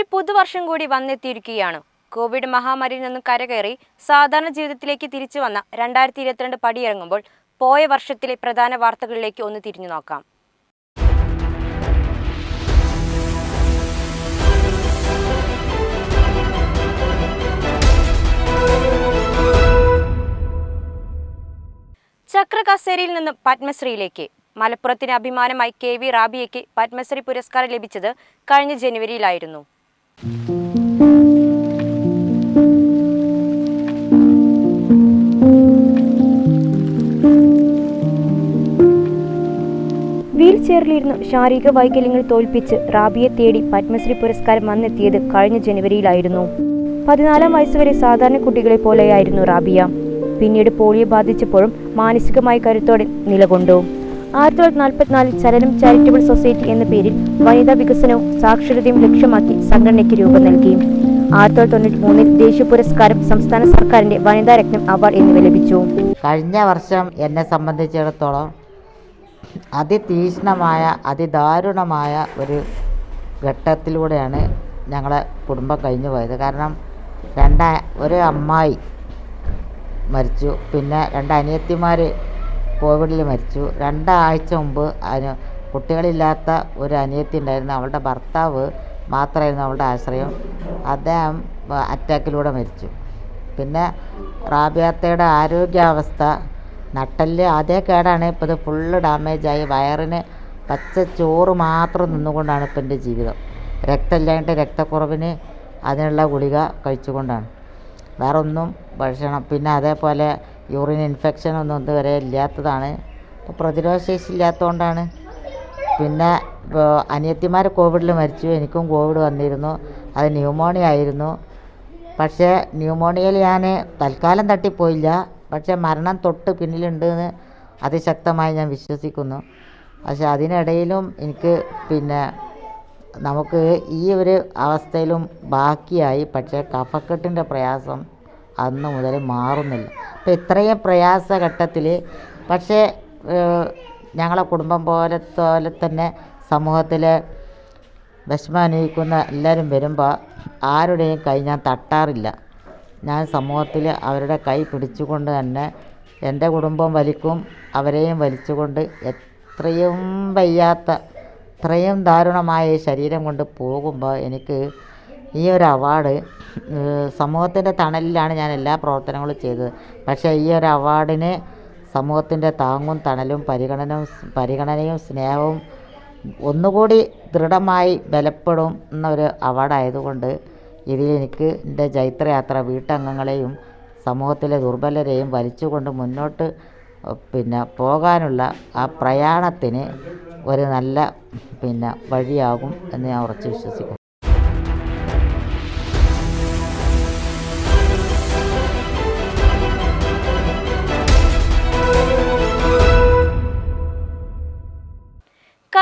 ഒരു പുതുവർഷം കൂടി വന്നെത്തിയിരിക്കുകയാണ്. കോവിഡ് മഹാമാരിയിൽ നിന്നും കരകയറി സാധാരണ ജീവിതത്തിലേക്ക് തിരിച്ചു വന്ന രണ്ടായിരത്തി ഇരുപത്തിരണ്ട് പടിയിറങ്ങുമ്പോൾ പോയ വർഷത്തിലെ പ്രധാന വാർത്തകളിലേക്ക് ഒന്ന് തിരിഞ്ഞു നോക്കാം. ചക്രകസേരിയിൽ നിന്നും പത്മശ്രീയിലേക്ക്. മലപ്പുറത്തിന് അഭിമാനമായി കെ വി റാബിയയ്ക്ക് പത്മശ്രീ പുരസ്കാരം ലഭിച്ചത് കഴിഞ്ഞ ജനുവരിയിലായിരുന്നു. വീൽ ചെയറിലിരുന്ന് ശാരീരിക വൈകല്യങ്ങൾ തോൽപ്പിച്ച് റാബിയെ തേടി പത്മശ്രീ പുരസ്കാരം വന്നെത്തിയത് കഴിഞ്ഞ ജനുവരിയിലായിരുന്നു. പതിനാലാം വയസ്സുവരെ സാധാരണ കുട്ടികളെ പോലെയായിരുന്നു റാബിയ. പിന്നീട് പോളിയോ ബാധിച്ചപ്പോഴും മാനസികമായ കരുത്തോടെ നിലകൊണ്ടു. ആയിരത്തി തൊള്ളായിരത്തി നാൽപ്പത്തിനാലിൽ ചലനം ചാരിറ്റബിൾ സൊസൈറ്റി എന്ന പേരിൽ വനിതാ വികസനവും സാക്ഷരതയും ലക്ഷ്യമാക്കി സംഘടനയ്ക്ക് രൂപം നൽകി. ആയിരത്തി തൊള്ളായിരത്തി മൂന്നിൽ ദേശീയ പുരസ്കാരം സംസ്ഥാന സർക്കാരിന്റെ വനിതാ രത്നം അവാർഡ് എന്നിവ ലഭിച്ചു. കഴിഞ്ഞ വർഷം എന്നെ സംബന്ധിച്ചിടത്തോളം അതിതീക്ഷ്ണമായ അതിദാരുണമായ ഒരു ഘട്ടത്തിലൂടെയാണ് ഞങ്ങളെ കുടുംബം കഴിഞ്ഞു പോയത്. കാരണം രണ്ട ഒരു അമ്മായി മരിച്ചു പിന്നെ രണ്ട് അനിയത്തിമാർ കോവിഡിൽ മരിച്ചു. രണ്ടാഴ്ച മുമ്പ് കുട്ടികളില്ലാത്ത ഒരു അനിയത്തി ഉണ്ടായിരുന്നു അവളുടെ ഭർത്താവ് മാത്രമായിരുന്നു അവളുടെ ആശ്രയം. അദ്ദേഹം അറ്റാക്കിലൂടെ മരിച്ചു. പിന്നെ റാബിയാത്തയുടെ ആരോഗ്യാവസ്ഥ. നട്ടൽ അതേ കേടാണ്. ഇപ്പോൾ ഇത് ഫുള്ള് ഡാമേജായി വയറിന് പച്ച ചോറ് മാത്രം നിന്നുകൊണ്ടാണ് ഇപ്പം എന്റെ ജീവിതം. രക്തമില്ലാണ്ട് രക്തക്കുറവിന് അതിനുള്ള ഗുളിക കഴിച്ചുകൊണ്ടാണ്. വേറെ ഒന്നും ഭക്ഷണം. പിന്നെ അതേപോലെ യൂറിൻ ഇൻഫെക്ഷൻ ഒന്നും ഇതുവരെ ഇല്ലാത്തതാണ്. അപ്പോൾ പ്രതിരോധശേഷി ഇല്ലാത്തതുകൊണ്ടാണ്. പിന്നെ അനിയത്തിമാർ കോവിഡിൽ മരിച്ചു എനിക്കും കോവിഡ് വന്നിരുന്നു. അത് ന്യൂമോണിയ ആയിരുന്നു. പക്ഷേ ന്യൂമോണിയയിൽ ഞാൻ തൽക്കാലം തട്ടിപ്പോയില്ല. പക്ഷേ മരണം തൊട്ട് പിന്നിലുണ്ട് എന്ന് അതിശക്തമായി ഞാൻ വിശ്വസിക്കുന്നു. പക്ഷെ അതിനിടയിലും എനിക്ക് പിന്നെ നമുക്ക് ഈ ഒരു അവസ്ഥയിലും ബാക്കിയായി. പക്ഷേ കഫക്കെട്ടിന്റെ പ്രയാസം അന്ന് മുതൽ മാറുന്നില്ല. അപ്പോൾ ഇത്രയും പ്രയാസഘട്ടത്തിൽ പക്ഷേ ഞങ്ങളെ കുടുംബം പോലെ പോലെ തന്നെ സമൂഹത്തിലെ വിഷമം അനുഭവിക്കുന്ന എല്ലാവരും വരുമ്പോൾ ആരുടെയും കൈ ഞാൻ തട്ടാറില്ല. ഞാൻ സമൂഹത്തിൽ അവരുടെ കൈ പിടിച്ചുകൊണ്ട് തന്നെ എന്റെ കുടുംബം വലിക്കും അവരെയും വലിച്ചുകൊണ്ട് എത്രയും വയ്യാത്ത ഇത്രയും ദാരുണമായ ഈ ശരീരം കൊണ്ട് പോകുമ്പോൾ എനിക്ക് ഈ ഒരു അവാർഡ് സമൂഹത്തിന്റെ തണലിലാണ് ഞാൻ എല്ലാ പ്രവർത്തനങ്ങളും ചെയ്തത്. പക്ഷേ ഈ ഒരു അവാർഡിന് സമൂഹത്തിന്റെ താങ്ങും തണലും പരിഗണനയും പരിഗണനയും സ്നേഹവും ഒന്നുകൂടി ദൃഢമായി ബലപ്പെടും എന്നൊരു അവാർഡായതുകൊണ്ട് ഇതിൽ എനിക്ക് എന്റെ ജൈത്രയാത്ര വീട്ടംഗങ്ങളെയും സമൂഹത്തിലെ ദുർബലരെയും വലിച്ചുകൊണ്ട് മുന്നോട്ട് പിന്നെ പോകാനുള്ള ആ പ്രയാണത്തിന് ഒരു നല്ല പിന്നെ വഴിയാകും എന്ന് ഞാൻ ഉറച്ചു വിശ്വസിക്കുന്നു.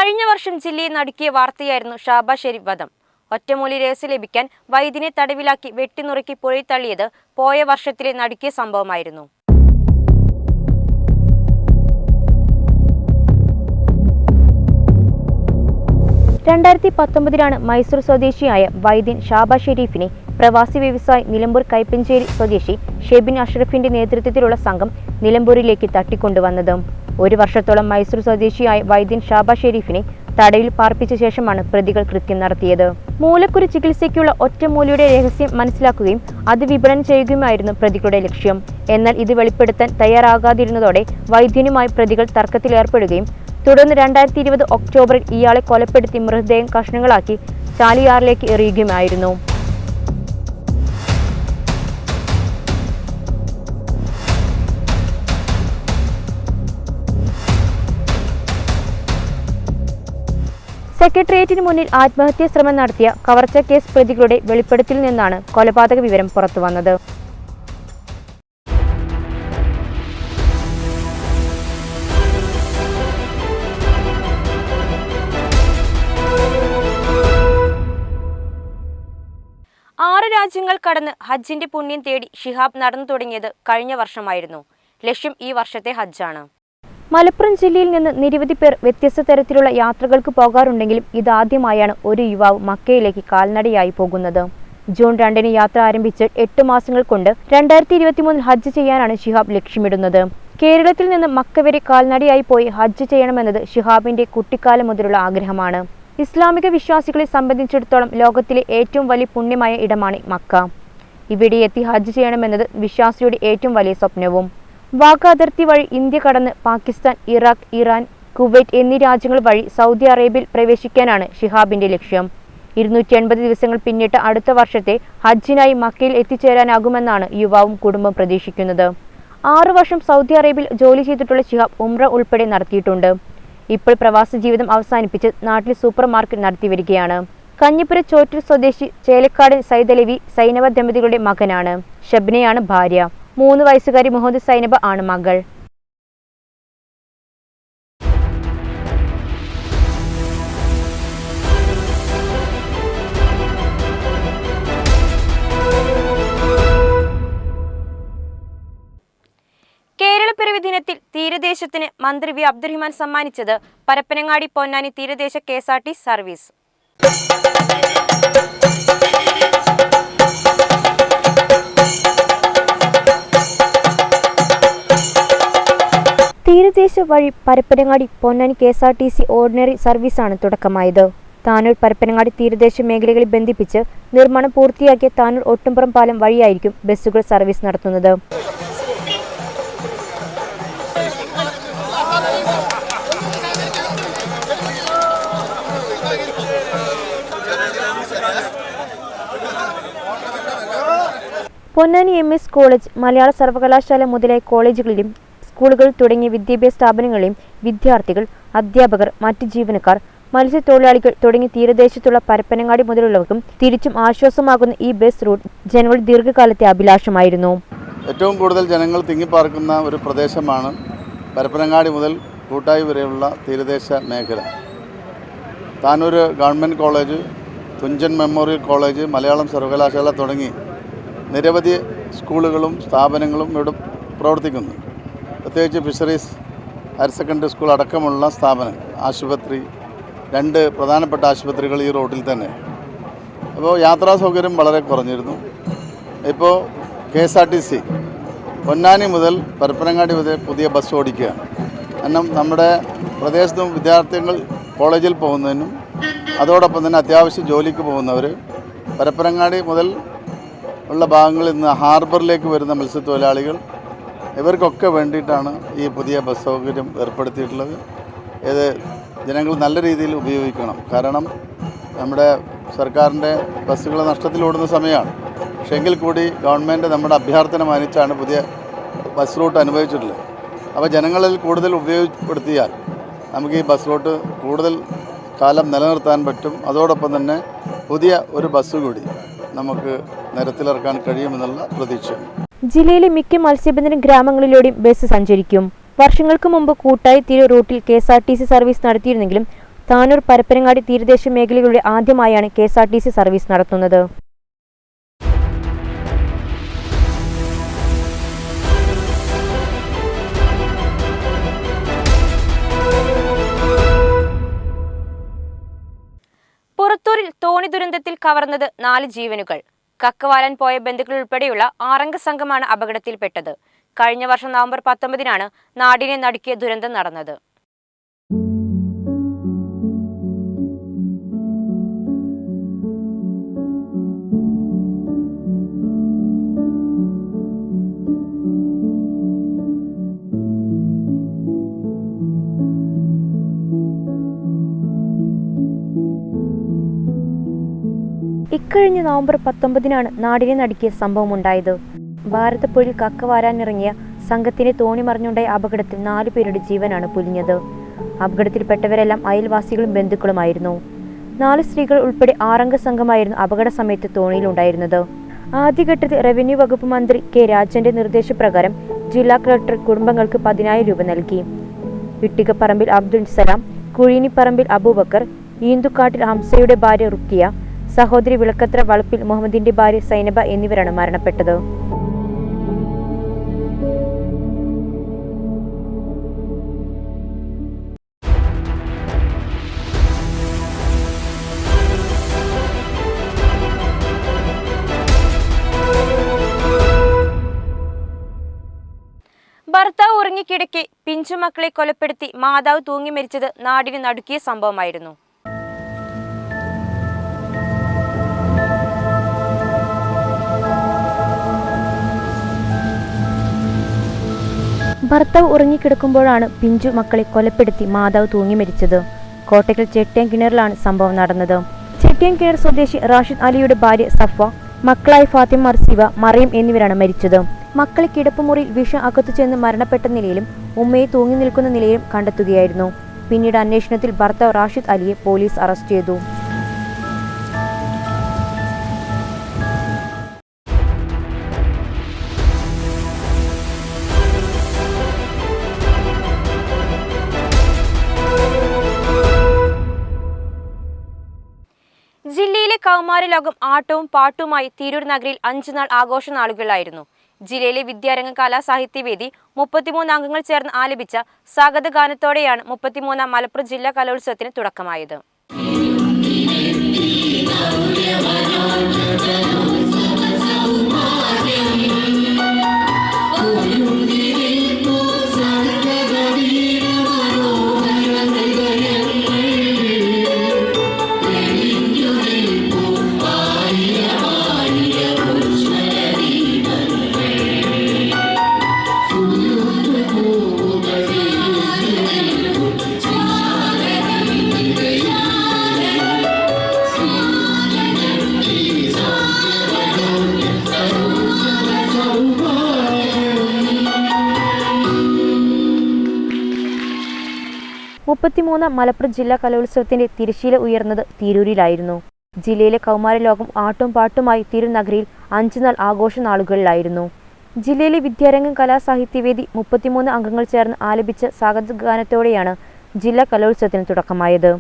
കഴിഞ്ഞ വർഷം ജില്ലയെ നടുക്കിയ വാർത്തയായിരുന്നു ഷാബ ഷെരീഫ് വധം. ഒറ്റമൂലി രഹസ്യ ലഭിക്കാൻ വൈദ്യനെ തടവിലാക്കി വെട്ടിനുറുക്കി പുഴയിൽ തള്ളിയത് പോയ വർഷത്തിലെ നടുക്കിയ സംഭവമായിരുന്നു. രണ്ടായിരത്തി പത്തൊമ്പതിലാണ് മൈസൂർ സ്വദേശിയായ വൈദ്യൻ ഷാബ ഷെരീഫിനെ പ്രവാസി വ്യവസായി നിലമ്പൂർ കൈപ്പഞ്ചേരി സ്വദേശി ഷെബിൻ അഷ്റഫിന്റെ നേതൃത്വത്തിലുള്ള സംഘം നിലമ്പൂരിലേക്ക് തട്ടിക്കൊണ്ടുവന്നത്. ഒരു വർഷത്തോളം മൈസൂർ സ്വദേശിയായ വൈദ്യൻ ഷാബ ഷെരീഫിനെ തടവിൽ പാർപ്പിച്ച ശേഷമാണ് പ്രതികൾ കൃത്യം നടത്തിയത്. മൂലക്കുരു ചികിത്സയ്ക്കുള്ള ഒറ്റമൂലിയുടെ രഹസ്യം മനസ്സിലാക്കുകയും അത് വിപണനം ചെയ്യുകയുമായിരുന്നു പ്രതികളുടെ ലക്ഷ്യം. എന്നാൽ ഇത് വെളിപ്പെടുത്താൻ തയ്യാറാകാതിരുന്നതോടെ വൈദ്യനുമായി പ്രതികൾ തർക്കത്തിലേർപ്പെടുകയും തുടർന്ന് രണ്ടായിരത്തി ഇരുപത് ഒക്ടോബറിൽ ഇയാളെ കൊലപ്പെടുത്തി മൃതദേഹം കഷ്ണങ്ങളാക്കി ചാലിയാറിലേക്ക് എറിയുകയുമായിരുന്നു. സെക്രട്ടേറിയറ്റിന് മുന്നിൽ ആത്മഹത്യാ ശ്രമം നടത്തിയ കവർച്ച കേസ് പ്രതികളുടെ വെളിപ്പെടുത്തലിൽ നിന്നാണ് കൊലപാതക വിവരം പുറത്തുവന്നത് ആറ് രാജ്യങ്ങൾ കടന്ന് ഹജ്ജിന്റെ പുണ്യം തേടി ഷിഹാബ് നടന്നു തുടങ്ങിയത് കഴിഞ്ഞ വർഷമായിരുന്നു. ലക്ഷ്യം ഈ വർഷത്തെ ഹജ്ജാണ്. മലപ്പുറം ജില്ലയിൽ നിന്ന് നിരവധി പേർ വ്യത്യസ്ത തരത്തിലുള്ള യാത്രകൾക്ക് പോകാറുണ്ടെങ്കിലും ഇതാദ്യമായാണ് ഒരു യുവാവ് മക്കയിലേക്ക് കാൽനടയായി പോകുന്നത്. ജൂൺ രണ്ടിന് യാത്ര ആരംഭിച്ച് എട്ട് മാസങ്ങൾ കൊണ്ട് രണ്ടായിരത്തി ഇരുപത്തിമൂന്നിൽ ഹജ്ജ് ചെയ്യാനാണ് ഷിഹാബ് ലക്ഷ്യമിടുന്നത്. കേരളത്തിൽ നിന്ന് മക്ക വരെ കാൽനടയായി പോയി ഹജ്ജ് ചെയ്യണമെന്നത് ഷിഹാബിന്റെ കുട്ടിക്കാലം മുതലുള്ള ആഗ്രഹമാണ്. ഇസ്ലാമിക വിശ്വാസികളെ സംബന്ധിച്ചിടത്തോളം ലോകത്തിലെ ഏറ്റവും വലിയ പുണ്യമായ ഇടമാണ് മക്ക. ഇവിടെ എത്തി ഹജ്ജ് ചെയ്യണമെന്നത് വിശ്വാസിയുടെ ഏറ്റവും വലിയ സ്വപ്നവും. വാഗ അതിർത്തി വഴി ഇന്ത്യ കടന്ന് പാകിസ്ഥാൻ ഇറാഖ് ഇറാൻ കുവൈറ്റ് എന്നീ രാജ്യങ്ങൾ വഴി സൗദി അറേബ്യയിൽ പ്രവേശിക്കാനാണ് ഷിഹാബിന്റെ ലക്ഷ്യം. ഇരുന്നൂറ്റി എൺപത് ദിവസങ്ങൾ പിന്നിട്ട് അടുത്ത വർഷത്തെ ഹജ്ജിനായി മക്കയിൽ എത്തിച്ചേരാനാകുമെന്നാണ് യുവാവും കുടുംബം പ്രതീക്ഷിക്കുന്നത്. ആറു വർഷം സൗദി അറേബ്യയിൽ ജോലി ചെയ്തിട്ടുള്ള ഷിഹാബ് ഉംറ ഉൾപ്പെടെ നടത്തിയിട്ടുണ്ട്. ഇപ്പോൾ പ്രവാസ ജീവിതം അവസാനിപ്പിച്ച് നാട്ടിൽ സൂപ്പർ മാർക്കറ്റ് നടത്തി വരികയാണ് കഞ്ഞിപ്പുര ചോറ്റൂർ സ്വദേശി ചേലക്കാട് സൈദലവി സൈനവ ദമ്പതികളുടെ മകനാണ്. ഷബ്നയാണ് ഭാര്യ. മൂന്ന് വയസ്സുകാരി മുഹമ്മദ് സൈനബ ആണ് മകൾ. കേരളപ്പിറവി ദിനത്തിൽ തീരദേശത്തിന് മന്ത്രി വി അബ്ദുറഹിമാൻ സമ്മാനിച്ചത് പരപ്പനങ്ങാടി പൊന്നാനി തീരദേശ കെ സർവീസ്. തീരദേശ വഴി Parappanangadi Ponnani K S R T C ordinary സർവീസാണ് തുടക്കമായത്. താനൂർ പരപ്പനങ്ങാടി തീരദേശ മേഖലകളിൽ ബന്ധിപ്പിച്ച് നിർമ്മാണം പൂർത്തിയാക്കിയ താനൂർ ഒട്ടുംപുറം പാലം വഴിയായിരിക്കും ബസ്സുകൾ സർവീസ് നടത്തുന്നത്. പൊന്നാനി എം എസ് കോളേജ് മലയാള സർവകലാശാല മുതലായ കോളേജുകളിലും സ്കൂളുകൾ തുടങ്ങിയ വിദ്യാഭ്യാസ സ്ഥാപനങ്ങളെയും വിദ്യാർത്ഥികൾ അധ്യാപകർ മറ്റ് ജീവനക്കാർ മത്സ്യത്തൊഴിലാളികൾ തുടങ്ങി തീരദേശത്തുള്ള പരപ്പനങ്ങാടി മുതലുള്ളവർക്കും തിരിച്ചും ആശ്വാസമാകുന്ന ഈ ബസ് റൂട്ട് ജനങ്ങളുടെ ദീർഘകാലത്തെ അഭിലാഷമായിരുന്നു. ഏറ്റവും കൂടുതൽ ജനങ്ങൾ തിങ്ങിപ്പാർക്കുന്ന ഒരു പ്രദേശമാണ് പരപ്പനങ്ങാടി മുതൽ കൂട്ടായി വരെയുള്ള തീരദേശ മേഖല. Tanur government college Thunchan memorial college Malayalam സർവകലാശാല തുടങ്ങി നിരവധി സ്കൂളുകളും സ്ഥാപനങ്ങളും ഇവിടെ പ്രവർത്തിക്കുന്നു. പ്രത്യേകിച്ച് ഫിഷറീസ് ഹയർ സെക്കൻഡറി സ്കൂൾ അടക്കമുള്ള സ്ഥാപനം ആശുപത്രി രണ്ട് പ്രധാനപ്പെട്ട ആശുപത്രികൾ ഈ റോഡിൽ തന്നെ. അപ്പോൾ യാത്രാ സൗകര്യം വളരെ കുറഞ്ഞിരുന്നു. ഇപ്പോൾ K S R T C Ponnani മുതൽ പരപ്പനങ്ങാടി വരെ പുതിയ ബസ് ഓടിക്കുകയാണ്. കാരണം നമ്മുടെ പ്രദേശത്തും വിദ്യാർത്ഥികൾ കോളേജിൽ പോകുന്നതിനും അതോടൊപ്പം തന്നെ അത്യാവശ്യം ജോലിക്ക് പോകുന്നവർ പരപ്പനങ്ങാടി മുതൽ ഉള്ള ഭാഗങ്ങളിൽ നിന്ന് ഹാർബറിലേക്ക് വരുന്ന മത്സ്യത്തൊഴിലാളികൾ ഇവർക്കൊക്കെ വേണ്ടിയിട്ടാണ് ഈ പുതിയ ബസ് സൗകര്യം ഏർപ്പെടുത്തിയിട്ടുള്ളത്. ഇത് ജനങ്ങൾ നല്ല രീതിയിൽ ഉപയോഗിക്കണം. കാരണം നമ്മുടെ സർക്കാരിന്റെ ബസ്സുകൾ നഷ്ടത്തിലോടുന്ന സമയമാണ്. പക്ഷേ എങ്കിൽ കൂടി ഗവൺമെന്റ് നമ്മുടെ അഭ്യർത്ഥന മാനിച്ചാണ് പുതിയ ബസ് റൂട്ട് അനുഭവിച്ചിട്ടുള്ളത്. അപ്പോൾ ജനങ്ങളിൽ കൂടുതൽ ഉപയോഗപ്പെടുത്തിയാൽ നമുക്ക് ഈ ബസ് റൂട്ട് കൂടുതൽ കാലം നിലനിർത്താൻ പറ്റും. അതോടൊപ്പം തന്നെ പുതിയ ഒരു ബസ് കൂടി നമുക്ക് നിരത്തിലിറക്കാൻ കഴിയുമെന്നുള്ള പ്രതീക്ഷയാണ്. ജില്ലയിലെ മിക്ക മത്സ്യബന്ധന ഗ്രാമങ്ങളിലൂടെയും ബസ് സഞ്ചരിക്കും. വർഷങ്ങൾക്ക് മുമ്പ് കൂട്ടായി തീര റൂട്ടിൽ കെ സർവീസ് നടത്തിയിരുന്നെങ്കിലും താനൂർ പരപ്പനങ്ങാടി തീരദേശ മേഖലകളിലൂടെ ആദ്യമായാണ് കെ സർവീസ് നടത്തുന്നത്. പുറത്തൂരിൽ തോണി ദുരന്തത്തിൽ കവർന്നത് നാല് ജീവനുകൾ. കക്കവാലാൻ പോയ ബന്ധുക്കൾ ഉൾപ്പെടെയുള്ള ആറംഗ സംഘമാണ് അപകടത്തിൽപ്പെട്ടത്. കഴിഞ്ഞ വർഷം നവംബർ പത്തൊമ്പതിനാണ് നാടിനെ നടുക്കിയ ദുരന്തം നടന്നത്. ഇക്കഴിഞ്ഞ നവംബർ പത്തൊമ്പതിനാണ് നാടിനെ നടുക്കിയ സംഭവമുണ്ടായത്. ഭാരതപ്പുഴയിൽ കക്ക വാരാനിറങ്ങിയ സംഘത്തിന്റെ തോണി മറിഞ്ഞുണ്ടായ അപകടത്തിൽ നാലു പേരുടെ ജീവനാണ് പുലിഞ്ഞത്. അപകടത്തിൽപ്പെട്ടവരെല്ലാം അയൽവാസികളും ബന്ധുക്കളുമായിരുന്നു. നാല് സ്ത്രീകൾ ഉൾപ്പെടെ ആറംഗ സംഘമായിരുന്നു അപകട സമയത്ത് തോണിയിലുണ്ടായിരുന്നത്. ആദ്യഘട്ടത്തിൽ റവന്യൂ വകുപ്പ് മന്ത്രി കെ രാജന്റെ നിർദ്ദേശപ്രകാരം ജില്ലാ കളക്ടർ കുടുംബങ്ങൾക്ക് പതിനായിരം രൂപ നൽകി. ഇട്ടികപ്പറമ്പിൽ അബ്ദുൽ സലാം കുഴിനിപ്പറമ്പിൽ അബൂബക്കർ ഈന്തുക്കാട്ടിൽ ഹംസയുടെ ഭാര്യ റുക്കിയ സഹോദരി വിളക്കത്ര വളപ്പിൽ മുഹമ്മദിന്റെ ഭാര്യ സൈനബ എന്നിവരാണ് മരണപ്പെട്ടത്. ഭർത്താവ് പിഞ്ചു പിഞ്ചുമക്കളെ കൊലപ്പെടുത്തി മാതാവ് തൂങ്ങി മരിച്ചത് നാടിന് നടുക്കിയ സംഭവമായിരുന്നു. ഭർത്താവ് ഉറങ്ങിക്കിടക്കുമ്പോഴാണ് പിഞ്ചു മക്കളെ കൊലപ്പെടുത്തി മാതാവ് തൂങ്ങി മരിച്ചത്. കോട്ടയ്ക്കൽ ചെട്ടിയം കിണറിലാണ് സംഭവം നടന്നത്. ചെട്ടിയം കിണർ സ്വദേശി റാഷിദ് അലിയുടെ ഭാര്യ സഫ മക്കളായ ഫാത്തിമ സിവ മറിയം എന്നിവരാണ് മരിച്ചത്. മക്കളെ കിടപ്പുമുറിയിൽ വിഷം അകത്തു ചെന്ന് മരണപ്പെട്ട നിലയിലും ഉമ്മയെ തൂങ്ങി നിൽക്കുന്ന നിലയിലും കണ്ടെത്തുകയായിരുന്നു. പിന്നീട് അന്വേഷണത്തിൽ ഭർത്താവ് റാഷിദ് അലിയെ പോലീസ് അറസ്റ്റ് ചെയ്തു. കൗമാര ലോകം ആട്ടവും പാട്ടുമായി തിരൂർ നഗരിൽ അഞ്ചു നാൾ ആഘോഷ നാളുകളായിരുന്നു ജില്ലയിലെ വിദ്യാരംഗ കലാ സാഹിത്യവേദി മുപ്പത്തിമൂന്ന് അംഗങ്ങൾ ചേർന്ന് ആലപിച്ച സ്വാഗത ഗാനത്തോടെയാണ് മുപ്പത്തിമൂന്നാം മലപ്പുറം ജില്ലാ കലോത്സവത്തിന് തുടക്കമായത്. മുപ്പത്തിമൂന്നാം മലപ്പുറം ജില്ലാ കലോത്സവത്തിന്റെ തിരശീല ഉയർന്നത് തിരൂരിലായിരുന്നു. ജില്ലയിലെ കൗമാരലോകം ആട്ടും പാട്ടുമായി തിരുനഗരിയിൽ അഞ്ചുനാൾ ആഘോഷ നാളുകളിലായിരുന്നു. ജില്ലയിലെ വിദ്യാരംഗം കലാസാഹിത്യവേദി മുപ്പത്തിമൂന്ന് അംഗങ്ങൾ ചേർന്ന് ആലപിച്ച സ്വാഗത ഗാനത്തോടെയാണ് ജില്ലാ കലോത്സവത്തിന് തുടക്കമായത്.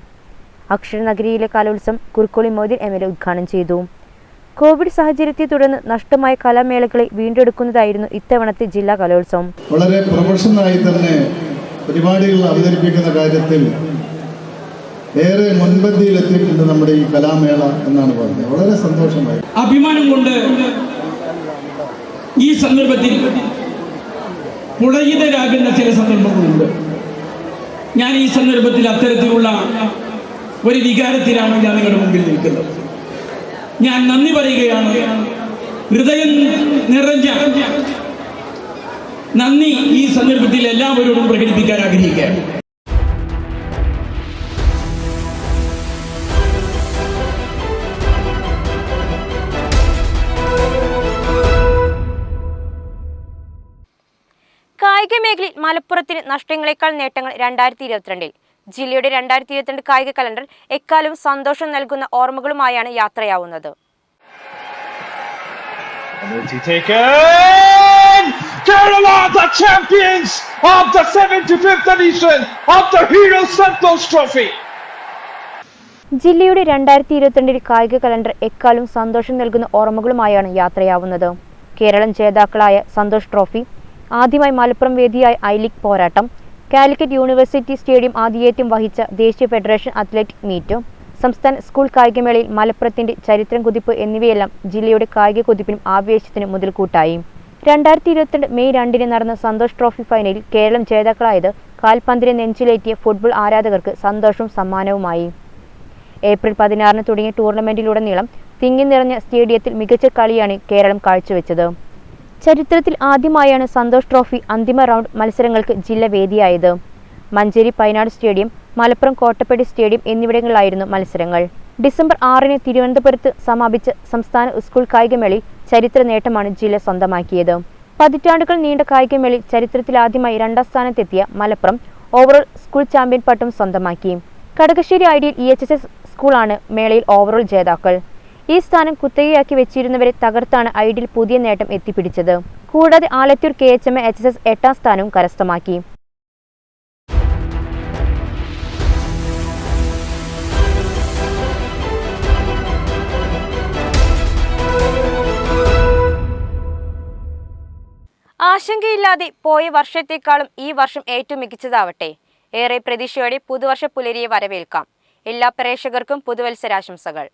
അക്ഷരനഗരിയിലെ കലോത്സവം കുറുക്കോളി മോദി എം എൽ ഉദ്ഘാടനം ചെയ്തു. കോവിഡ് സാഹചര്യത്തെ തുടർന്ന് നഷ്ടമായ കലാമേളകളെ വീണ്ടെടുക്കുന്നതായിരുന്നു ഇത്തവണത്തെ ജില്ലാ കലോത്സവം. വളരെ പ്രൊഫഷണലായി തന്നെ പരിപാടികൾ അവതരിപ്പിക്കുന്ന കാര്യത്തിൽ ഏറെ മുൻപന്തിയിലെത്തിയിട്ടുണ്ട് നമ്മുടെ ഈ കലാമേള എന്നാണ് പറഞ്ഞത്. വളരെ സന്തോഷമായി. അഭിമാനം കൊണ്ട് ഈ സന്ദർഭത്തിൽ പുളയിതരാകുന്ന ചില സന്ദർഭങ്ങളുണ്ട്. ഞാൻ ഈ സന്ദർഭത്തിൽ അത്തരത്തിലുള്ള ഒരു വികാരത്തിലാണ് ഞാൻ നിങ്ങളുടെ മുമ്പിൽ നിൽക്കുന്നത്. ഞാൻ നന്ദി പറയുകയാണ്. ഹൃദയം നിറഞ്ഞ നന്ദി. ഈ സന്ദർഭത്തിൽ എല്ലാവരോടും പ്രകടിപ്പിക്കാൻ ആഗ്രഹിക്കുകയാണ് കായിക മേഖലയിൽ മലപ്പുറത്തിന് നഷ്ടങ്ങളെക്കാൾ നേട്ടങ്ങൾ രണ്ടായിരത്തി ഇരുപത്തിരണ്ടിൽ ജില്ലയുടെ രണ്ടായിരത്തി ഇരുപത്തിരണ്ട് കായിക കലണ്ടർ എക്കാലവും സന്തോഷം നൽകുന്ന ഓർമ്മകളുമായാണ് യാത്രയാവുന്നത്. Taken! Kerala the champions of the 75th edition of the Hero Santos Trophy. ജില്ലയുടെ രണ്ടായിരത്തി ഇരുപത്തിരണ്ടിൽ കായിക കലണ്ടർ എക്കാലും സന്തോഷം നൽകുന്ന ഓർമ്മകളുമായാണ് യാത്രയാവുന്നത് കേരളം ജേതാക്കളായ സന്തോഷ് ട്രോഫി ആദ്യമായി മലപ്പുറം വേദിയായ ഐ ലീഗ് പോരാട്ടം കാലിക്കറ്റ് യൂണിവേഴ്സിറ്റി സ്റ്റേഡിയം ആതിഥേയത്വം വഹിച്ച ദേശീയ ഫെഡറേഷൻ അത്ലറ്റിക് മീറ്റ് സംസ്ഥാന സ്കൂൾ കായികമേളയിൽ മലപ്പുറത്തിന്റെ ചരിത്രം കുതിപ്പ് എന്നിവയെല്ലാം ജില്ലയുടെ കായിക കുതിപ്പിനും ആവേശത്തിനും മുതൽക്കൂട്ടായി രണ്ടായിരത്തി ഇരുപത്തിരണ്ട് മെയ് രണ്ടിന് നടന്ന സന്തോഷ് ട്രോഫി ഫൈനലിൽ കേരളം ജേതാക്കളായത് കാൽപന്തിനെ നെഞ്ചിലേറ്റിയ ഫുട്ബോൾ ആരാധകർക്ക് സന്തോഷവും സമ്മാനവുമായി. ഏപ്രിൽ പതിനാറിന് തുടങ്ങിയ ടൂർണമെന്റിലുടനീളം തിങ്ങി നിറഞ്ഞ സ്റ്റേഡിയത്തിൽ മികച്ച കളിയാണ് കേരളം കാഴ്ചവെച്ചത്. ചരിത്രത്തിൽ ആദ്യമായാണ് സന്തോഷ് ട്രോഫി അന്തിമ റൗണ്ട് മത്സരങ്ങൾക്ക് ജില്ല വേദിയായത്. മഞ്ചേരി പൈനാട് സ്റ്റേഡിയം മലപ്പുറം കോട്ടപ്പടി സ്റ്റേഡിയം എന്നിവിടങ്ങളിലായിരുന്നു മത്സരങ്ങൾ. ഡിസംബർ ആറിന് തിരുവനന്തപുരത്ത് സമാപിച്ച സംസ്ഥാന സ്കൂൾ കായികമേളയിൽ ചരിത്ര നേട്ടമാണ് ജില്ല സ്വന്തമാക്കിയത്. പതിറ്റാണ്ടുകൾ നീണ്ട കായികമേളി ചരിത്രത്തിൽ ആദ്യമായി രണ്ടാം സ്ഥാനത്തെത്തിയ മലപ്പുറം ഓവറോൾ സ്കൂൾ ചാമ്പ്യൻ പട്ടം സ്വന്തമാക്കി. Kadakassery ideal E H S S സ്കൂളാണ് മേളയിൽ ഓവറോൾ ജേതാക്കൾ. ഈ സ്ഥാനം കുത്തകയാക്കി വെച്ചിരുന്നവരെ തകർത്താണ് ഐഡിയൽ പുതിയ നേട്ടം എത്തിപ്പിടിച്ചത്. കൂടാതെ Alathur K H M H S S എട്ടാം സ്ഥാനവും കരസ്ഥമാക്കി. ആശങ്കയില്ലാതെ പോയ വർഷത്തെക്കാളും ഈ വർഷം ഏറ്റവും മികച്ചതാവട്ടെ. ഏറെ പ്രതീക്ഷയോടെ പുതുവർഷ പുലരിയെ വരവേൽക്കാം. എല്ലാ പ്രേക്ഷകർക്കും പുതുവത്സരാശംസകൾ.